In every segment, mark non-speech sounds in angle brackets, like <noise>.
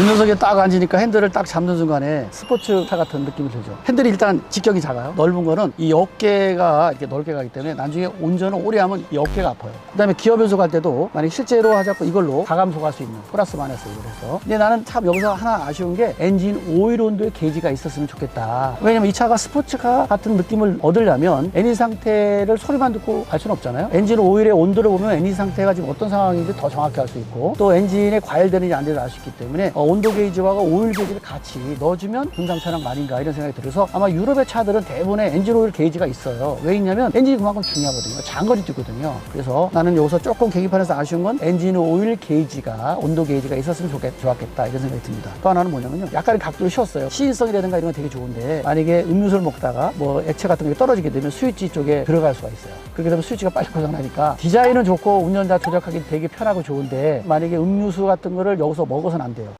운전석에 딱 앉으니까 핸들을 딱 잡는 순간에 스포츠카 같은 느낌이 들죠. 핸들이 일단 직경이 작아요. 넓은 거는 이 어깨가 이렇게 넓게 가기 때문에 나중에 운전을 오래 하면 이 어깨가 아파요. 그 다음에 기어 변속 할 때도 만약 실제로 하자고 이걸로 가감속 할 수 있는 플러스 마이너스 이걸 해서. 근데 나는 참 여기서 하나 아쉬운 게 엔진 오일 온도의 게이지가 있었으면 좋겠다. 왜냐면 이 차가 스포츠카 같은 느낌을 얻으려면 엔진 상태를 소리만 듣고 알 수는 없잖아요. 엔진 오일의 온도를 보면 엔진 상태가 지금 어떤 상황인지 더 정확히 알 수 있고 또 엔진에 과열되는지 안 되는지 알 수 있기 때문에 어, 온도 게이지와 오일 게이지를 같이 넣어주면 분당차량 아닌가 이런 생각이 들어서 아마 유럽의 차들은 대부분의 엔진 오일 게이지가 있어요. 왜 있냐면 엔진이 그만큼 중요하거든요. 장거리 뛰거든요. 그래서 나는 여기서 조금 계기판에서 아쉬운 건 엔진 오일 게이지가 온도 게이지가 있었으면 좋겠, 좋았겠다 이런 생각이 듭니다. 또 하나는 뭐냐면요. 약간의 각도를 쉬었어요. 시인성이라든가 이런 건 되게 좋은데 만약에 음료수를 먹다가 뭐 액체 같은 게 떨어지게 되면 스위치 쪽에 들어갈 수가 있어요. 그렇게 되면 스위치가 빨리 고장나니까 디자인은 좋고 운전자 조작하기 되게 편하고 좋은데 만약에 음료수 같은 거를 여기서 먹어서는 안 돼요.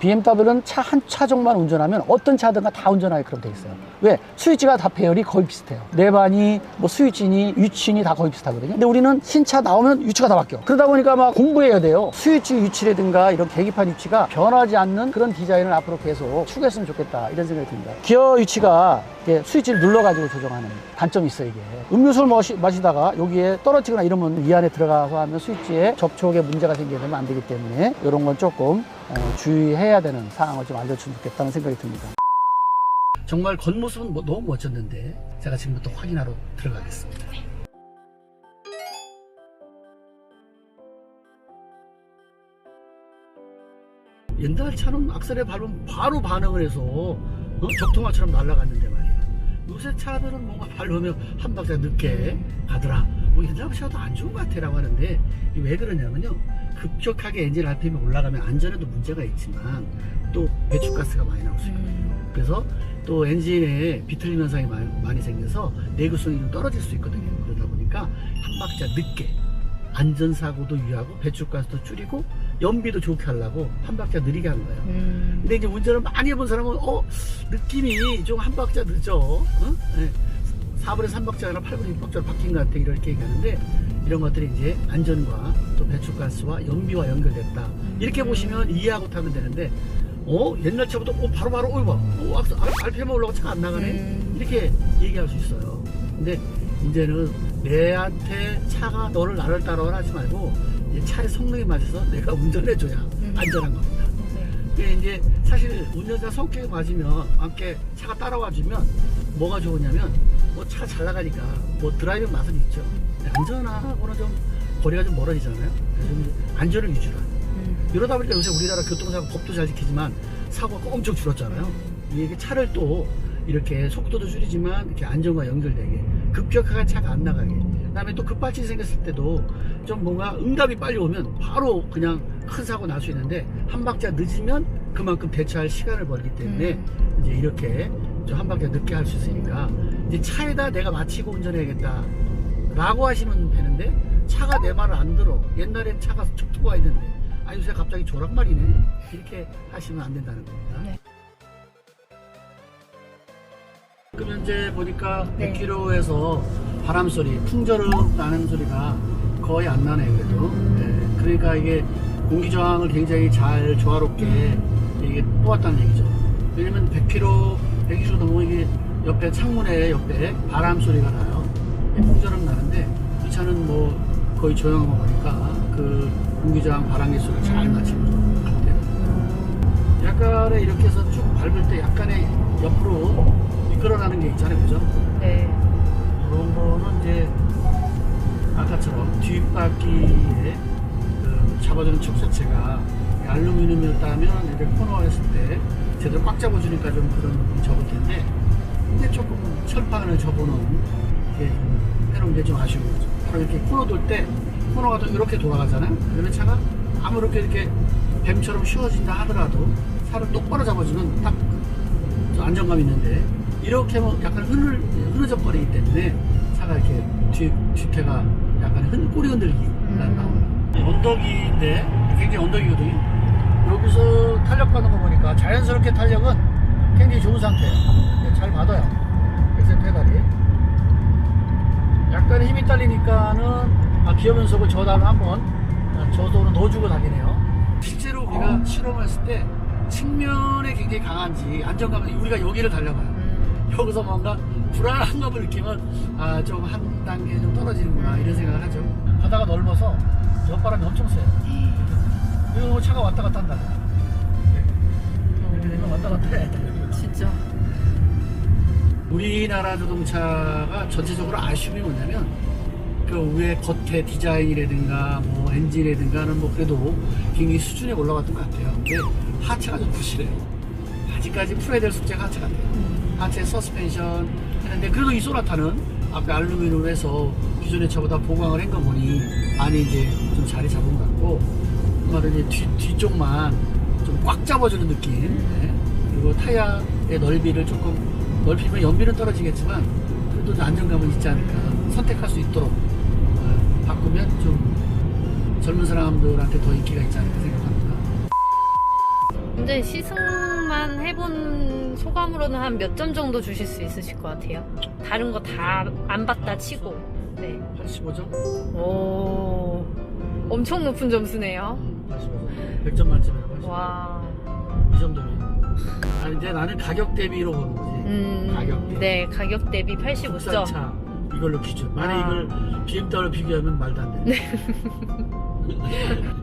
BMW는 차 한 차종만 운전하면 어떤 차든가 다 운전하게 그럼 돼 있어요. 왜? 스위치가 다 배열이 거의 비슷해요. 내반이, 뭐 스위치니, 위치니 다 거의 비슷하거든요. 근데 우리는 신차 나오면 위치가 다 바뀌어. 그러다 보니까 막 공부해야 돼요. 스위치 위치라든가 이런 계기판 위치가 변하지 않는 그런 디자인을 앞으로 계속 추구했으면 좋겠다. 이런 생각이 듭니다. 기어 이렇게 스위치를 눌러가지고 조정하는 단점이 있어요, 이게. 음료수를 마시, 마시다가 여기에 떨어지거나 이러면 이 안에 들어가서 하면 스위치에 접촉에 문제가 생기게 되면 안 되기 때문에 이런 건 조금 어, 주의해야 되는 사항을 좀 알려주면 좋겠다는 생각이 듭니다. 정말 겉모습은 뭐- 너무 멋졌는데 제가 지금부터 확인하러 들어가겠습니다. 옛날 차는 악셀에 밟으면 바로 반응을 해서 어? 적통화처럼 날아갔는데 말이야. 요새 차들은 뭔가 밟으면 한 박자 늦게 가더라. 뭐 차도 안 좋은 것 같아라고 하는데 왜 그러냐면요. 급격하게 엔진 RPM이 올라가면 안전에도 문제가 있지만 또 배출가스가 많이 나올 수 있거든요. 그래서 또 엔진에 비틀림 현상이 많이, 많이 생겨서 내구성이 좀 떨어질 수 있거든요. 그러다 보니까 한 박자 늦게 안전사고도 유하고 배출가스도 줄이고 연비도 좋게 하려고 한 박자 느리게 한 거예요. 음. 근데 이제 운전을 많이 해본 사람은 어 느낌이 좀 한 박자 늦어. 어? 네. 4분의 3박자가 아니라 8분의 6박자로 바뀐 것 같아. 이렇게 얘기하는데 이런 것들이 이제 안전과 또 배출가스와 연비와 연결됐다. 이렇게 보시면 이해하고 타면 되는데 어? 옛날 차보다 어? 바로바로 어이 봐. 어, 아, RPM 올라가 차가 안 나가네? 음. 이렇게 얘기할 수 있어요. 근데 이제는 내한테 차가 너를 나를 따라오라 하지 말고 차의 성능에 맞아서 내가 운전해줘야 음. 안전한 겁니다. 네. 이게 이제 사실 운전자 성격에 맞으면 함께 차가 따라와 주면 뭐가 좋으냐면 뭐 차가 잘 나가니까 뭐 드라이빙 맛은 있죠. 안전하고는 좀 거리가 좀 멀어지잖아요. 좀 안전을 위주로. 음. 이러다 보니까 요새 우리나라 교통사고 법도 잘 지키지만 사고가 엄청 줄었잖아요. 이게 차를 또 이렇게 속도도 줄이지만 이렇게 안전과 연결되게 급격하게 차가 안 나가게 그다음에 또 급발진이 생겼을 때도 좀 뭔가 응답이 빨리 오면 바로 그냥 큰 사고 날 수 있는데 한 박자 늦으면 그만큼 대처할 시간을 벌기 때문에 음. 이제 이렇게 좀한 박자 늦게 할 수 있으니까 이제 차에다 내가 마치고 운전해야겠다 라고 하시면 되는데 차가 내 말을 안 들어 옛날엔 차가 툭 트고 와 있는데 아 요새 갑자기 조랑말이네 이렇게 하시면 안 된다는 겁니다 네. 지금 현재 보니까 네. 100km에서 바람 소리, 풍절음 나는 소리가 거의 안 나네 그래도. 음. 네, 그러니까 이게 공기 저항을 굉장히 잘 조화롭게 이게 뽑았다는 얘기죠. 왜냐면 100km, 100km 넘으면 이게 옆에 창문에 옆에 바람 소리가 나요. 이게 풍절음 나는데 이 차는 뭐 거의 조용한 거 보니까 그 공기 저항 바람 개수를 잘 음. 맞추는 것 같아요. 약간의 이렇게 해서 쭉 밟을 때 약간의 옆으로 미끄러나는 게 있잖아요, 그죠? 네. 그런 거는 이제 아까처럼 뒷바퀴에 그 잡아주는 척 자체가 알루미늄이었다면 이렇게 코너했을 때 제대로 꽉 잡아주니까 좀 그런 적을 텐데 근데 조금 철판을 접어놓은 이게 좀 해놓은 게좀 아쉬운 거죠. 바로 이렇게 코너 돌 때 코너가 또 이렇게 돌아가잖아요. 그러면 차가 아무렇게 이렇게 뱀처럼 쉬워진다 하더라도 살을 똑바로 잡아주는 딱좀 안정감 있는데 이렇게 하면 약간 흐늘, 흐느적거리기 때문에 차가 이렇게 뒤, 뒤태가 약간 흔, 꼬리 흔들기가 음. 나와요. 언덕인데 굉장히 언덕이거든요. 여기서 탄력 받는 거 보니까 자연스럽게 탄력은 굉장히 좋은 상태예요. 네, 잘 받아요. 엑셀 페달이. 약간 힘이 딸리니까는 아, 기어 변속을 저다를 한번 아, 저도로 넣어주고 다니네요. 실제로 우리가 7월 실험했을 때 측면에 굉장히 강한지 안정감은 우리가 여기를 달려봐요. 음. 여기서 뭔가 불안한 감을 느끼면 아 좀 한 단계 좀 떨어지는구나 이런 생각을 하죠. 바다가 넓어서 옆바람이 엄청 세요. 그리고 차가 왔다 갔다 한다. 이렇게 되면 왔다 갔다 돼요. 진짜. 우리나라 자동차가 전체적으로 아쉬움이 뭐냐면 그 위에 겉에 디자인이라든가 뭐 엔진이라든가는 뭐 그래도 굉장히 수준에 올라갔던 것 같아요. 근데 하체가 좀 부실해요. 아직까지 풀어야 될 숙제가 하체 같아요. 하체 서스펜션 했는데 그래도 이 소나타는 앞에 알루미늄으로 해서 기존의 차보다 보강을 한 거 보니 안에 이제 좀 자리 잡은 것 같고 그 말은 이제 뒤, 뒤쪽만 좀 꽉 잡아주는 느낌 네. 그리고 타이어의 넓이를 조금 넓히면 연비는 떨어지겠지만 그래도 좀 안정감은 있지 않을까 선택할 수 있도록 어, 바꾸면 좀 젊은 사람들한테 더 인기가 있지 않을까 생각합니다 근데 시승만 해본 소감으로는 한 몇 점 정도 주실 수 있으실 것 같아요? 다른 거 다 안 봤다 치고. 네. 85점? 오. 엄청 높은 점수네요. 85점 100점 만점에 85점 와. 이 정도면 아니 근데 나는 가격 대비로 보는 거지 음. 가격 대비 네, 가격 대비 85점. 국산차 이걸로 기준 만약 아. 이걸 BMW 비교하면 말도 안 돼. <laughs>